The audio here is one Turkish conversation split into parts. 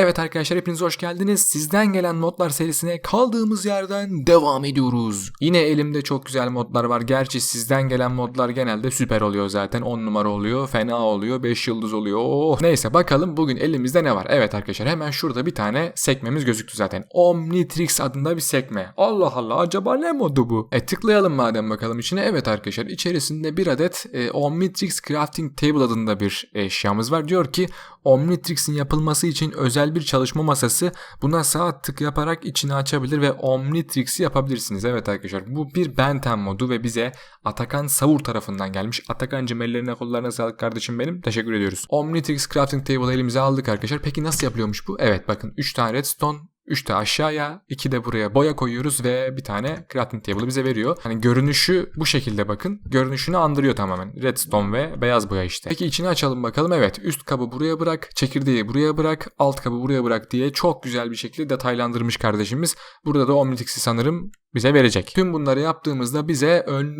Evet arkadaşlar hepiniz hoş geldiniz. Sizden gelen modlar serisine kaldığımız yerden devam ediyoruz. Yine elimde çok güzel modlar var. Gerçi sizden gelen modlar genelde süper oluyor zaten. 10 numara oluyor, fena oluyor, 5 yıldız oluyor. Oh. Neyse bakalım bugün elimizde ne var? Evet arkadaşlar hemen şurada bir tane sekmemiz gözüktü zaten. Omnitrix adında bir sekme. Allah Allah acaba ne modu bu? E tıklayalım madem bakalım içine. Evet arkadaşlar içerisinde bir adet e, Omnitrix Crafting Table adında bir eşyamız var. Diyor ki Omnitrix'in yapılması için özel bir çalışma masası. Buna sağ tık yaparak içini açabilir ve Omnitrix'i yapabilirsiniz. Evet arkadaşlar bu bir Benten modu ve bize Atakan Savur tarafından gelmiş. Atakan'cım ellerine kollarına sağlık kardeşim benim. Teşekkür ediyoruz. Omnitrix Crafting Table elimize aldık arkadaşlar. Peki nasıl yapılıyormuş bu? Evet bakın 3 tane redstone 3 de aşağıya, 2 de buraya boya koyuyoruz ve bir tane crafting table bize veriyor. Hani görünüşü bu şekilde bakın. Görünüşünü andırıyor tamamen. Redstone ve beyaz boya işte. Peki içini açalım bakalım. Evet üst kabı buraya bırak, çekirdeği buraya bırak, alt kabı buraya bırak diye çok güzel bir şekilde detaylandırmış kardeşimiz. Burada da Omnitrix'i sanırım bize verecek. Tüm bunları yaptığımızda bize ön...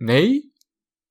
Ney?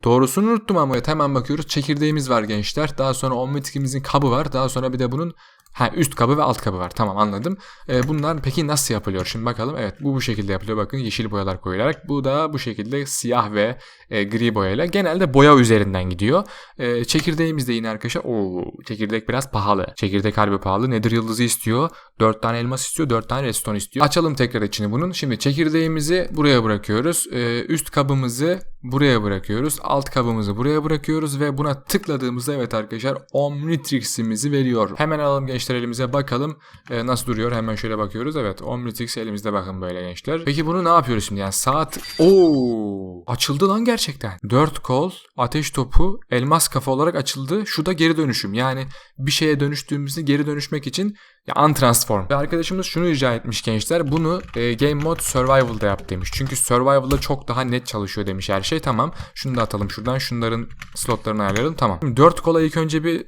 Doğrusunu unuttum ama hemen bakıyoruz. Çekirdeğimiz var gençler. Daha sonra Omnitrix'imizin kabı var. Daha sonra bir de bunun Ha üst kabı ve alt kabı var. Tamam anladım. E, bunlar peki nasıl yapılıyor? Şimdi bakalım. Evet bu bu şekilde yapılıyor. Bakın yeşil boyalar koyularak. Bu da bu şekilde siyah ve e, gri boyayla. Genelde boya üzerinden gidiyor. E, çekirdeğimiz de yine arkadaşlar. Oo, çekirdek biraz pahalı. Çekirdek harbi pahalı. Nedir yıldızı istiyor? 4 tane elmas istiyor. 4 tane redstone istiyor. Açalım tekrar içini bunun. Şimdi çekirdeğimizi buraya bırakıyoruz. E, üst kabımızı buraya bırakıyoruz. Alt kabımızı buraya bırakıyoruz ve buna tıkladığımızda evet arkadaşlar Omnitrix'imizi veriyor. Hemen alalım gençler elimize bakalım e, nasıl duruyor. Hemen şöyle bakıyoruz. Evet Omnitrix elimizde bakın böyle gençler. Peki bunu ne yapıyoruz şimdi? Yani saat Oo açıldı lan gerçekten. 4 kol, ateş topu, elmas kafa olarak açıldı. Şu da geri dönüşüm. Yani bir şeye dönüştüğümüzde geri dönüşmek için ya untransform. Ve arkadaşımız şunu rica etmiş gençler. Bunu e, Game Mode Survival'da yap demiş. Çünkü Survival'da çok daha net çalışıyor demiş her şey. Tamam. Şunu da atalım şuradan. Şunların slotlarını ayarlayalım. Tamam. Şimdi 4 kola ilk önce bir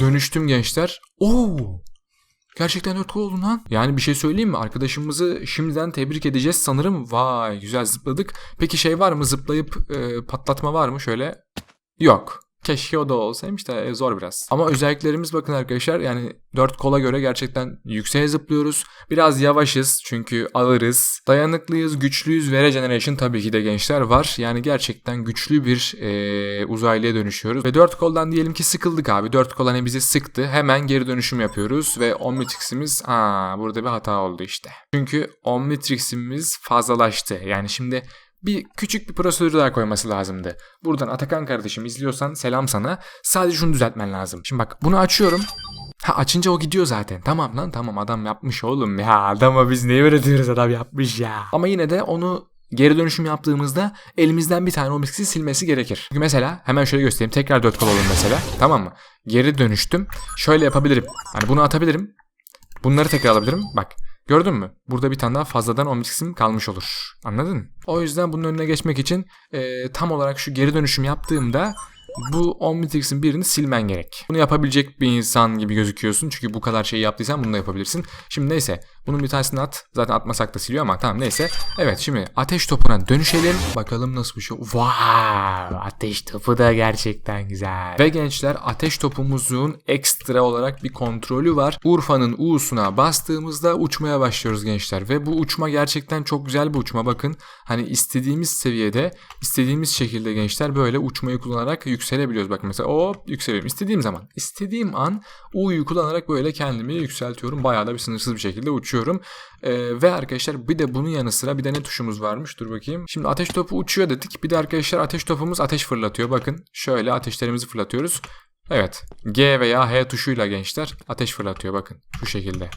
dönüştüm gençler. Oo! Gerçekten 4 kol oldu lan. Yani bir şey söyleyeyim mi? Arkadaşımızı şimdiden tebrik edeceğiz sanırım. Vay güzel zıpladık. Peki şey var mı? Zıplayıp e, patlatma var mı? Şöyle. Yok. Keşke o da olsaymış da e, zor biraz. Ama özelliklerimiz bakın arkadaşlar yani 4 kola göre gerçekten yükseğe zıplıyoruz. Biraz yavaşız çünkü ağırız. Dayanıklıyız, güçlüyüz ve regeneration tabii ki de gençler var. Yani gerçekten güçlü bir e, uzaylıya dönüşüyoruz. Ve 4 koldan diyelim ki sıkıldık abi. 4 kol hani bizi sıktı. Hemen geri dönüşüm yapıyoruz ve Omnitrix'imiz aa burada bir hata oldu işte. Çünkü Omnitrix'imiz fazlalaştı. Yani şimdi bir küçük bir prosedür daha koyması lazımdı. Buradan Atakan kardeşim izliyorsan selam sana. Sadece şunu düzeltmen lazım. Şimdi bak bunu açıyorum. Ha açınca o gidiyor zaten. Tamam lan tamam adam yapmış oğlum. Ya adama biz ne öğretiyoruz adam yapmış ya. Ama yine de onu geri dönüşüm yaptığımızda elimizden bir tane o silmesi gerekir. Çünkü mesela hemen şöyle göstereyim. Tekrar 4 kol alalım mesela. Tamam mı? Geri dönüştüm. Şöyle yapabilirim. Hani bunu atabilirim. Bunları tekrar alabilirim. Bak Gördün mü? Burada bir tane daha fazladan omnitrix'im kalmış olur. Anladın? O yüzden bunun önüne geçmek için e, tam olarak şu geri dönüşüm yaptığımda bu Omnitrix'in birini silmen gerek. Bunu yapabilecek bir insan gibi gözüküyorsun. Çünkü bu kadar şey yaptıysan bunu da yapabilirsin. Şimdi neyse bunun bir tanesini at. Zaten atmasak da siliyor ama tamam neyse. Evet şimdi ateş topuna dönüşelim. Bakalım nasıl bir şey. Wow ateş topu da gerçekten güzel. Ve gençler ateş topumuzun ekstra olarak bir kontrolü var. Urfa'nın U'suna bastığımızda uçmaya başlıyoruz gençler. Ve bu uçma gerçekten çok güzel bir uçma. Bakın hani istediğimiz seviyede istediğimiz şekilde gençler böyle uçmayı kullanarak yükselebiliyoruz. Bakın mesela hop yükseliyorum. İstediğim zaman istediğim an U'yu kullanarak böyle kendimi yükseltiyorum. Bayağı da bir sınırsız bir şekilde uçuyorum. Ee, ve arkadaşlar bir de bunun yanı sıra bir de ne tuşumuz varmış? Dur bakayım. Şimdi ateş topu uçuyor dedik. Bir de arkadaşlar ateş topumuz ateş fırlatıyor. Bakın şöyle ateşlerimizi fırlatıyoruz. Evet. G veya H tuşuyla gençler ateş fırlatıyor bakın şu şekilde.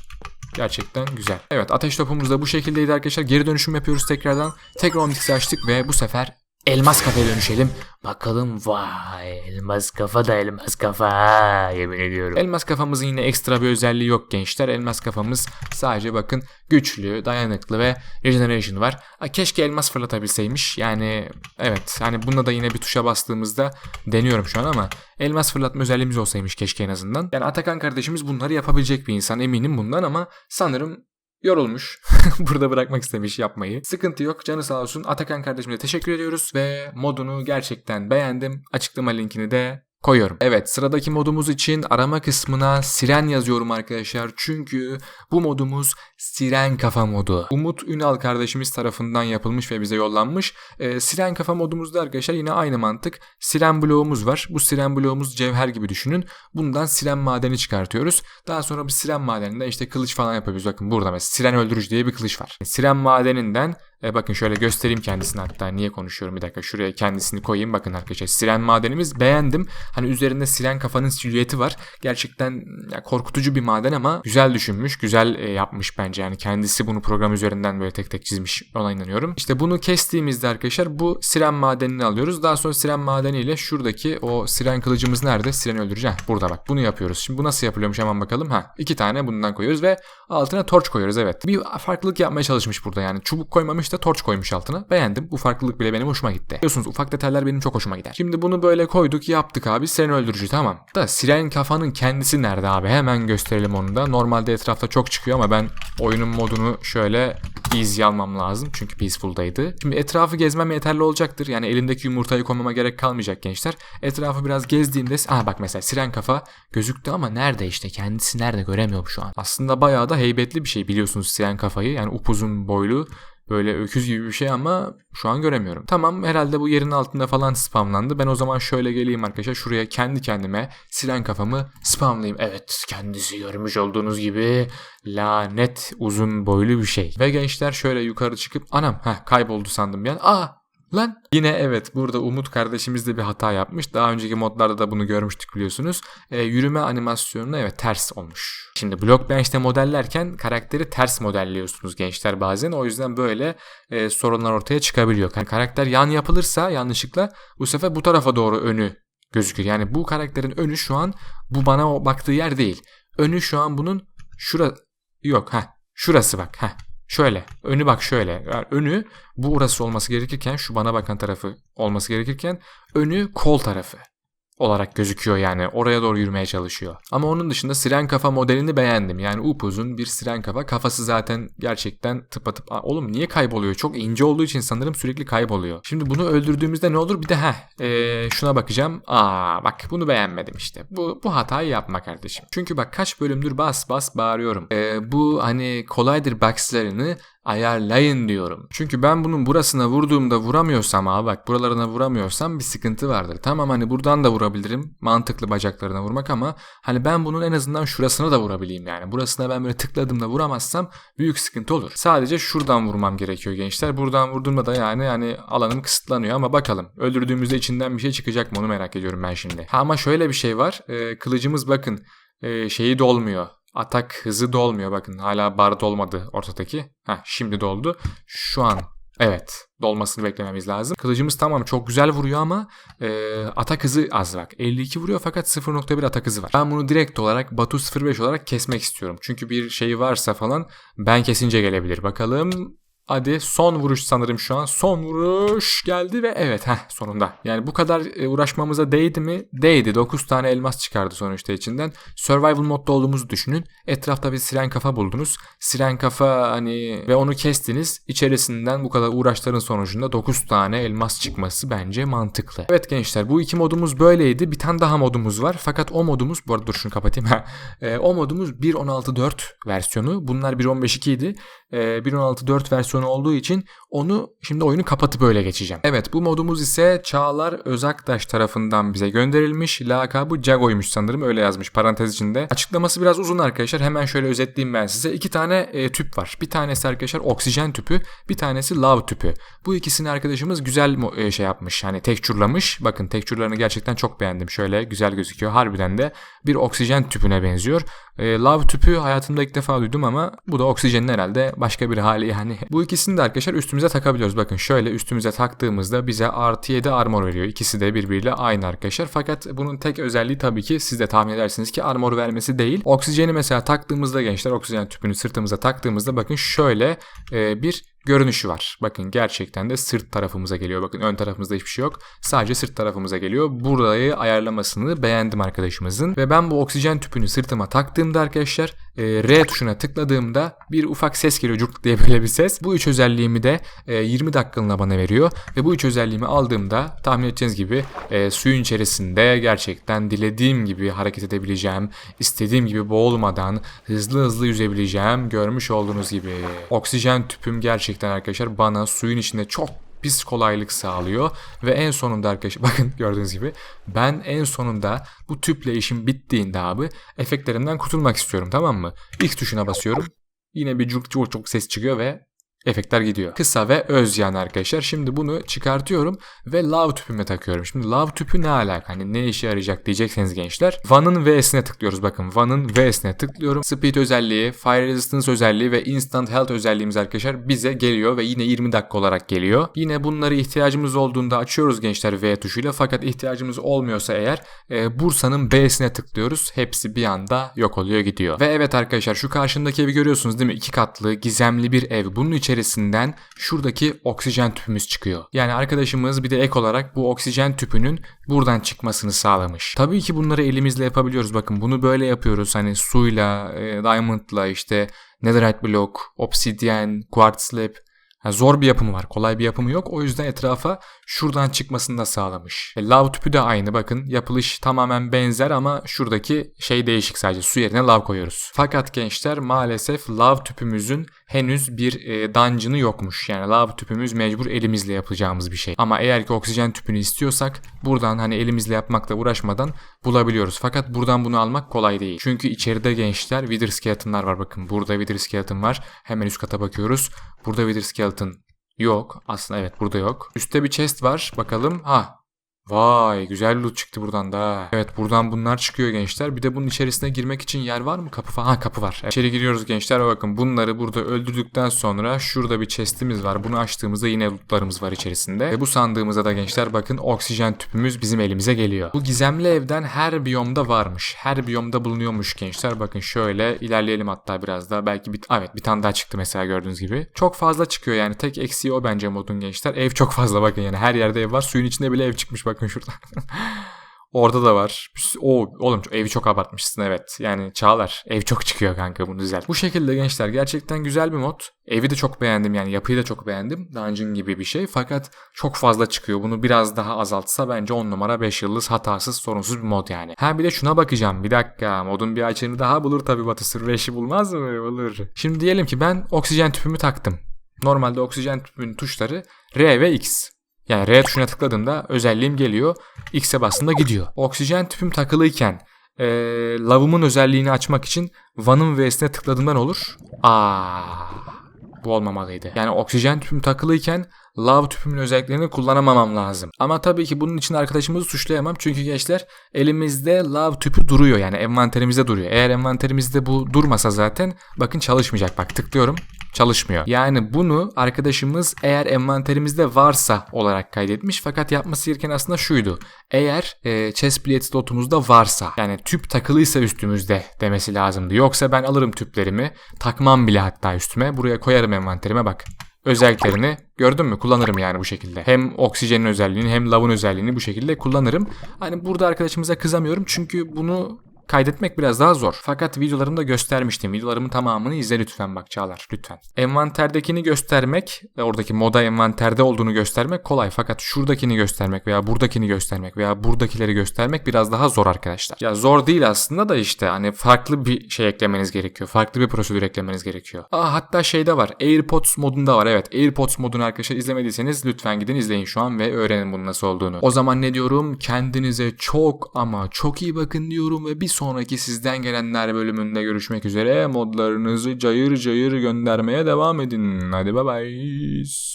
Gerçekten güzel. Evet ateş topumuz da bu şekildeydi arkadaşlar. Geri dönüşüm yapıyoruz tekrardan. Tekrar Omnix'i açtık ve bu sefer elmas kafaya dönüşelim. Bakalım vay elmas kafa da elmas kafa yemin ediyorum. Elmas kafamızın yine ekstra bir özelliği yok gençler. Elmas kafamız sadece bakın güçlü, dayanıklı ve regeneration var. Keşke elmas fırlatabilseymiş. Yani evet hani bunda da yine bir tuşa bastığımızda deniyorum şu an ama elmas fırlatma özelliğimiz olsaymış keşke en azından. Yani Atakan kardeşimiz bunları yapabilecek bir insan eminim bundan ama sanırım yorulmuş. Burada bırakmak istemiş yapmayı. Sıkıntı yok. Canı sağ olsun. Atakan kardeşimize teşekkür ediyoruz ve modunu gerçekten beğendim. Açıklama linkini de koyuyorum. Evet sıradaki modumuz için arama kısmına siren yazıyorum arkadaşlar. Çünkü bu modumuz siren kafa modu. Umut Ünal kardeşimiz tarafından yapılmış ve bize yollanmış. Ee, siren kafa modumuzda arkadaşlar yine aynı mantık. Siren bloğumuz var. Bu siren bloğumuz cevher gibi düşünün. Bundan siren madeni çıkartıyoruz. Daha sonra bu siren madeninde işte kılıç falan yapıyoruz. Bakın burada mesela siren öldürücü diye bir kılıç var. Siren madeninden e, bakın şöyle göstereyim kendisini hatta. Niye konuşuyorum? Bir dakika şuraya kendisini koyayım. Bakın arkadaşlar siren madenimiz beğendim. Hani üzerinde siren kafanın silüeti var. Gerçekten ya, korkutucu bir maden ama güzel düşünmüş güzel e, yapmış bence. Yani kendisi bunu program üzerinden böyle tek tek çizmiş. Ona inanıyorum. İşte bunu kestiğimizde arkadaşlar bu siren madenini alıyoruz. Daha sonra siren madeniyle şuradaki o siren kılıcımız nerede? Siren öldürücü burada bak bunu yapıyoruz. Şimdi bu nasıl yapılıyormuş hemen bakalım. Ha iki tane bundan koyuyoruz ve altına torç koyuyoruz evet. Bir farklılık yapmaya çalışmış burada yani. Çubuk koymamış da torç koymuş altına. Beğendim. Bu farklılık bile benim hoşuma gitti. Biliyorsunuz ufak detaylar benim çok hoşuma gider. Şimdi bunu böyle koyduk yaptık abi. Siren öldürücü tamam. Da siren kafanın kendisi nerede abi? Hemen gösterelim onu da. Normalde etrafta çok çıkıyor ama ben oyunun modunu şöyle easy almam lazım. Çünkü peaceful'daydı. Şimdi etrafı gezmem yeterli olacaktır. Yani elimdeki yumurtayı koymama gerek kalmayacak gençler. Etrafı biraz gezdiğimde... Aa bak mesela siren kafa gözüktü ama nerede işte? Kendisi nerede göremiyorum şu an. Aslında bayağı da heybetli bir şey biliyorsunuz siren kafayı. Yani upuzun boylu Böyle öküz gibi bir şey ama şu an göremiyorum. Tamam herhalde bu yerin altında falan spamlandı. Ben o zaman şöyle geleyim arkadaşlar. Şuraya kendi kendime silen kafamı spamlayayım. Evet kendisi görmüş olduğunuz gibi lanet uzun boylu bir şey. Ve gençler şöyle yukarı çıkıp anam ha kayboldu sandım yani. Aa Lan yine evet burada Umut kardeşimiz de bir hata yapmış. Daha önceki modlarda da bunu görmüştük biliyorsunuz. E, yürüme animasyonuna evet ters olmuş. Şimdi Blockbench'te modellerken karakteri ters modelliyorsunuz gençler bazen. O yüzden böyle e, sorunlar ortaya çıkabiliyor. Yani karakter yan yapılırsa yanlışlıkla bu sefer bu tarafa doğru önü gözükür. Yani bu karakterin önü şu an bu bana baktığı yer değil. Önü şu an bunun şura yok ha şurası bak ha Şöyle önü bak şöyle. Yani önü bu orası olması gerekirken şu bana bakan tarafı olması gerekirken önü kol tarafı olarak gözüküyor yani oraya doğru yürümeye çalışıyor. Ama onun dışında siren kafa modelini beğendim. Yani upuzun bir siren kafa. Kafası zaten gerçekten tıpatıp oğlum niye kayboluyor? Çok ince olduğu için sanırım sürekli kayboluyor. Şimdi bunu öldürdüğümüzde ne olur? Bir de ha ee, şuna bakacağım. Aa bak bunu beğenmedim işte. Bu, bu hatayı yapma kardeşim. Çünkü bak kaç bölümdür bas bas bağırıyorum. E, bu hani kolaydır boxlarını ayarlayın diyorum. Çünkü ben bunun burasına vurduğumda vuramıyorsam ha bak buralarına vuramıyorsam bir sıkıntı vardır. Tamam hani buradan da vurabilirim. Mantıklı bacaklarına vurmak ama hani ben bunun en azından şurasına da vurabileyim yani. Burasına ben böyle tıkladığımda vuramazsam büyük sıkıntı olur. Sadece şuradan vurmam gerekiyor gençler. Buradan vurduğumda da yani hani alanım kısıtlanıyor ama bakalım. Öldürdüğümüzde içinden bir şey çıkacak mı onu merak ediyorum ben şimdi. Ha ama şöyle bir şey var. Ee, kılıcımız bakın e, şeyi dolmuyor atak hızı dolmuyor. Bakın hala bar dolmadı ortadaki. Heh, şimdi doldu. Şu an evet dolmasını beklememiz lazım. Kılıcımız tamam çok güzel vuruyor ama e, atak hızı az bak. 52 vuruyor fakat 0.1 atak hızı var. Ben bunu direkt olarak Batu 05 olarak kesmek istiyorum. Çünkü bir şey varsa falan ben kesince gelebilir. Bakalım Hadi son vuruş sanırım şu an. Son vuruş geldi ve evet heh sonunda. Yani bu kadar e, uğraşmamıza değdi mi? Değdi. 9 tane elmas çıkardı sonuçta içinden. Survival modda olduğumuzu düşünün. Etrafta bir siren kafa buldunuz. Siren kafa hani ve onu kestiniz. İçerisinden bu kadar uğraşların sonucunda 9 tane elmas çıkması bence mantıklı. Evet gençler bu iki modumuz böyleydi. Bir tane daha modumuz var. Fakat o modumuz bu arada dur şunu kapatayım. e, o modumuz 1.16.4 versiyonu. Bunlar 1.15.2 idi. E, 1.16.4 versiyonu versiyonu olduğu için onu şimdi oyunu kapatıp öyle geçeceğim. Evet bu modumuz ise Çağlar Özaktaş tarafından bize gönderilmiş. Lakabı Jago'ymuş sanırım öyle yazmış parantez içinde. Açıklaması biraz uzun arkadaşlar. Hemen şöyle özetleyeyim ben size. İki tane e, tüp var. Bir tanesi arkadaşlar oksijen tüpü. Bir tanesi lav tüpü. Bu ikisini arkadaşımız güzel e, şey yapmış. Hani tekçurlamış. Bakın tekçurlarını gerçekten çok beğendim. Şöyle güzel gözüküyor. Harbiden de bir oksijen tüpüne benziyor. E, lav tüpü hayatımda ilk defa duydum ama bu da oksijenin herhalde başka bir hali yani. Bu ikisini de arkadaşlar üstümüze takabiliyoruz. Bakın şöyle üstümüze taktığımızda bize artı 7 armor veriyor. İkisi de birbiriyle aynı arkadaşlar. Fakat bunun tek özelliği tabii ki siz de tahmin edersiniz ki armor vermesi değil. Oksijeni mesela taktığımızda gençler oksijen tüpünü sırtımıza taktığımızda bakın şöyle e, bir görünüşü var. Bakın gerçekten de sırt tarafımıza geliyor. Bakın ön tarafımızda hiçbir şey yok. Sadece sırt tarafımıza geliyor. Burayı ayarlamasını beğendim arkadaşımızın. Ve ben bu oksijen tüpünü sırtıma taktığımda arkadaşlar e, R tuşuna tıkladığımda bir ufak ses geliyor curt diye böyle bir ses. Bu üç özelliğimi de e, 20 dakikalığına bana veriyor ve bu üç özelliğimi aldığımda tahmin edeceğiniz gibi e, suyun içerisinde gerçekten dilediğim gibi hareket edebileceğim, istediğim gibi boğulmadan hızlı hızlı yüzebileceğim görmüş olduğunuz gibi. Oksijen tüpüm gerçekten arkadaşlar bana suyun içinde çok pis kolaylık sağlıyor ve en sonunda arkadaşlar bakın gördüğünüz gibi ben en sonunda bu tüple işim bittiğinde abi efektlerinden kurtulmak istiyorum tamam mı? X tuşuna basıyorum. Yine bir cuk çok ses çıkıyor ve efektler gidiyor. Kısa ve öz yani arkadaşlar. Şimdi bunu çıkartıyorum ve lav tüpüme takıyorum. Şimdi lav tüpü ne alaka? Hani ne işe yarayacak diyecekseniz gençler. Van'ın V'sine tıklıyoruz bakın. Van'ın V'sine tıklıyorum. Speed özelliği, Fire Resistance özelliği ve Instant Health özelliğimiz arkadaşlar bize geliyor ve yine 20 dakika olarak geliyor. Yine bunları ihtiyacımız olduğunda açıyoruz gençler V tuşuyla. Fakat ihtiyacımız olmuyorsa eğer e, Bursa'nın B'sine tıklıyoruz. Hepsi bir anda yok oluyor gidiyor. Ve evet arkadaşlar şu karşımdaki evi görüyorsunuz değil mi? İki katlı gizemli bir ev. Bunun içerisinden şuradaki oksijen tüpümüz çıkıyor. Yani arkadaşımız bir de ek olarak bu oksijen tüpünün buradan çıkmasını sağlamış. Tabii ki bunları elimizle yapabiliyoruz. Bakın bunu böyle yapıyoruz. Hani suyla, e, diamondla işte netherite block, obsidian, quartz slab yani zor bir yapımı var. Kolay bir yapımı yok. O yüzden etrafa şuradan çıkmasını da sağlamış. E, lav tüpü de aynı bakın. Yapılış tamamen benzer ama şuradaki şey değişik sadece. Su yerine lav koyuyoruz. Fakat gençler maalesef lav tüpümüzün henüz bir e, dungeon'ı yokmuş. Yani lav tüpümüz mecbur elimizle yapacağımız bir şey. Ama eğer ki oksijen tüpünü istiyorsak buradan hani elimizle yapmakla uğraşmadan bulabiliyoruz. Fakat buradan bunu almak kolay değil. Çünkü içeride gençler Wither Skeleton'lar var bakın. Burada Wither Skeleton var. Hemen üst kata bakıyoruz. Burada Wither Skeleton yok. Aslında evet burada yok. Üstte bir chest var. Bakalım. Ha Vay güzel loot çıktı buradan da. Evet buradan bunlar çıkıyor gençler. Bir de bunun içerisine girmek için yer var mı? Kapı falan. Ha kapı var. Evet. İçeri giriyoruz gençler. Bakın bunları burada öldürdükten sonra şurada bir chestimiz var. Bunu açtığımızda yine lootlarımız var içerisinde. Ve bu sandığımıza da gençler bakın oksijen tüpümüz bizim elimize geliyor. Bu gizemli evden her biyomda varmış. Her biyomda bulunuyormuş gençler. Bakın şöyle ilerleyelim hatta biraz daha. Belki bir, evet bir tane daha çıktı mesela gördüğünüz gibi. Çok fazla çıkıyor yani. Tek eksiği o bence modun gençler. Ev çok fazla bakın yani. Her yerde ev var. Suyun içinde bile ev çıkmış bak bakın şurada. Orada da var. O oğlum evi çok abartmışsın evet. Yani Çağlar ev çok çıkıyor kanka bunu düzelt. Bu şekilde gençler gerçekten güzel bir mod. Evi de çok beğendim yani yapıyı da çok beğendim. Dungeon gibi bir şey fakat çok fazla çıkıyor. Bunu biraz daha azaltsa bence 10 numara 5 yıldız hatasız sorunsuz bir mod yani. Ha bir de şuna bakacağım. Bir dakika modun bir açığını daha bulur tabi Batı Sürreşi bulmaz mı? Bulur. Şimdi diyelim ki ben oksijen tüpümü taktım. Normalde oksijen tüpünün tuşları R ve X. Yani R tuşuna tıkladığımda özelliğim geliyor. X'e bastığımda gidiyor. Oksijen tüpüm takılıyken e, lavımın özelliğini açmak için Van'ın V'sine tıkladığımda ne olur? Aa, bu olmamalıydı. Yani oksijen tüpüm takılıyken lav tüpümün özelliklerini kullanamamam lazım. Ama tabii ki bunun için arkadaşımızı suçlayamam. Çünkü gençler elimizde lav tüpü duruyor. Yani envanterimizde duruyor. Eğer envanterimizde bu durmasa zaten bakın çalışmayacak. Bak tıklıyorum çalışmıyor. Yani bunu arkadaşımız eğer envanterimizde varsa olarak kaydetmiş fakat yapması gereken aslında şuydu. Eğer e, chest plate slotumuzda varsa yani tüp takılıysa üstümüzde demesi lazımdı. Yoksa ben alırım tüplerimi takmam bile hatta üstüme buraya koyarım envanterime bak özelliklerini gördün mü kullanırım yani bu şekilde. Hem oksijenin özelliğini hem lavın özelliğini bu şekilde kullanırım. Hani burada arkadaşımıza kızamıyorum çünkü bunu Kaydetmek biraz daha zor. Fakat videolarımda göstermiştim. Videolarımın tamamını izle lütfen bak Çağlar lütfen. Envanterdekini göstermek, oradaki moda envanterde olduğunu göstermek kolay. Fakat şuradakini göstermek veya buradakini göstermek veya buradakileri göstermek biraz daha zor arkadaşlar. Ya zor değil aslında da işte hani farklı bir şey eklemeniz gerekiyor. Farklı bir prosedür eklemeniz gerekiyor. Aa hatta şeyde var. AirPods modunda var. Evet AirPods modunu arkadaşlar izlemediyseniz lütfen gidin izleyin şu an ve öğrenin bunun nasıl olduğunu. O zaman ne diyorum? Kendinize çok ama çok iyi bakın diyorum ve bir sonraki sizden gelenler bölümünde görüşmek üzere. Modlarınızı cayır cayır göndermeye devam edin. Hadi bay bay.